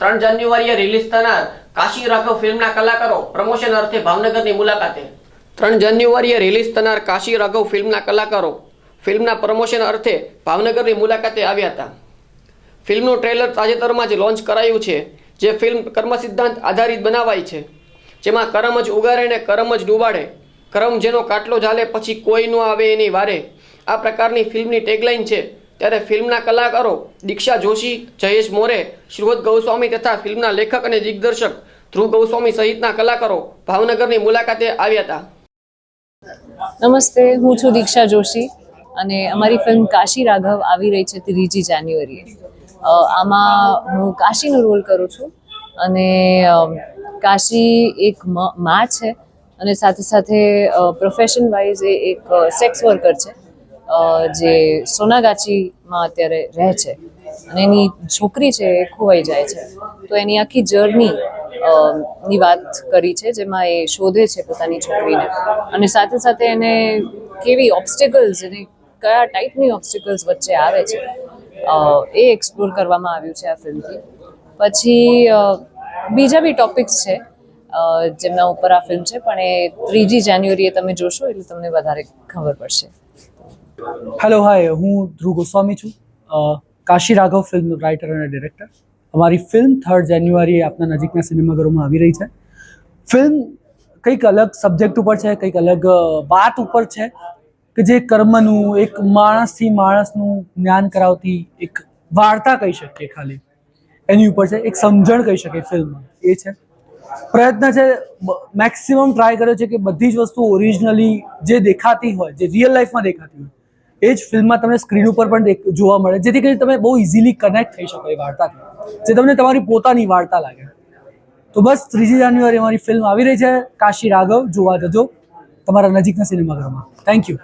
ત્રણ જાન્યુઆરીએ રિલીઝ થનાર કાશી રાઘવ ફિલ્મના કલાકારો પ્રમોશન અર્થે ભાવનગરની મુલાકાતે. ત્રણ જાન્યુઆરીએ રિલીઝ થનાર કાશી રાઘવ ફિલ્મના કલાકારો ફિલ્મના પ્રમોશન અર્થે ભાવનગરની મુલાકાતે આવ્યા હતા. ફિલ્મનું ટ્રેલર તાજેતરમાં જ લોન્ચ કરાયું છે, જે ફિલ્મ કર્મ સિદ્ધાંત આધારિત બનાવાઈ છે. જેમાં કરમ જ ઉગારે ને કરમ જ ડૂબાડે, કરમ જેનો કાટલો ઝાલે પછી કોઈ ન આવે એની વારે. આ પ્રકારની ફિલ્મની ટેગલાઇન છે ત્યારે ફિલ્મના કલાકારો દીક્ષા જોશી, જયેશ મોરે શ્રીવદ ગૌસ્વામી તથા ફિલ્મના લેખક અને દિગ્દર્શક ધ્રુવ ગૌસ્વામી સહિતના કલાકારો ભાવનગરની મુલાકાતે આવ્યા હતા. નમસ્તે, હું છું દીક્ષા જોશી અને અમારી ફિલ્મ કાશી રાઘવ આવી રહી છે ત્રીજી જાન્યુઆરીએ. આમાં હું કાશીનો રોલ કરું છું અને કાશી એક મા છે અને સાથે સાથે પ્રોફેશન વાઇઝ એ એક સેક્સ વર્કર છે. જે સોનાગાછીમાં અત્યારે રહે છે. અને એની છોકરી છે એ ખોવાઈ જાય છે. તો એની આખી જર્ની ની વાત કરી છે, જેમાં એ શોધે છે પોતાની છોકરીને. અને સાથે સાથે એને કેવી ઓબ્સ્ટેકલ્સ અને કયા ટાઈપની ઓબ્સ્ટેકલ્સ વચ્ચે આવે છે એ એક્સપ્લોર કરવામાં આવ્યું છે આ ફિલ્મથી પછી બીજા બી ટોપિક્સ છે. જેમના ઉપર આ ફિલ્મ છે, પણ એ ત્રીજી જાન્યુઆરીએ તમે જોશો એટલે તમને વધારે ખબર પડશે. હેલો હાય હું ધ્રુવ ગોસ્વામી છું. કાશી રાઘવ ફિલ્મ રાઇટર અને ડિરેક્ટર અમારી ફિલ્મ થર્ડ જાન્યુઆરીએ આપના નજીકના સિનેમાઘરોમાં આવી રહી છે. ફિલ્મ કંઈક અલગ સબ્જેક્ટ ઉપર છે, કંઈક અલગ વાત ઉપર છે, કે જે કર્મનું, એક માણસથી માણસનું જ્ઞાન કરાવતી એક વાર્તા કહી શકીએ ખાલી. એની ઉપર છે, એક સમજણ કહી શકીએ ફિલ્મ એ છે. પ્રયત્ન છે મેક્સિમમ ટ્રાય કર્યો છે કે બધી જ વસ્તુ ઓરિજિનલી જે દેખાતી હોય, જે રિયલ લાઈફમાં દેખાતી હોય, એ જ ફિલ્મમાં તમને સ્ક્રીન ઉપર પણ જોવા મળે. જેથી કરીને તમે બહુ ઇઝીલી કનેક્ટ થઈ શકો એ વાર્તાથી. જે તમને તમારી પોતાની વાર્તા લાગે. તો બસ ત્રીજી જાન્યુઆરી અમારી ફિલ્મ આવી રહી છે. કાશી રાઘવ, જોવા જજો. તમારા નજીકના સિનેમાઘરમાં થેન્ક યુ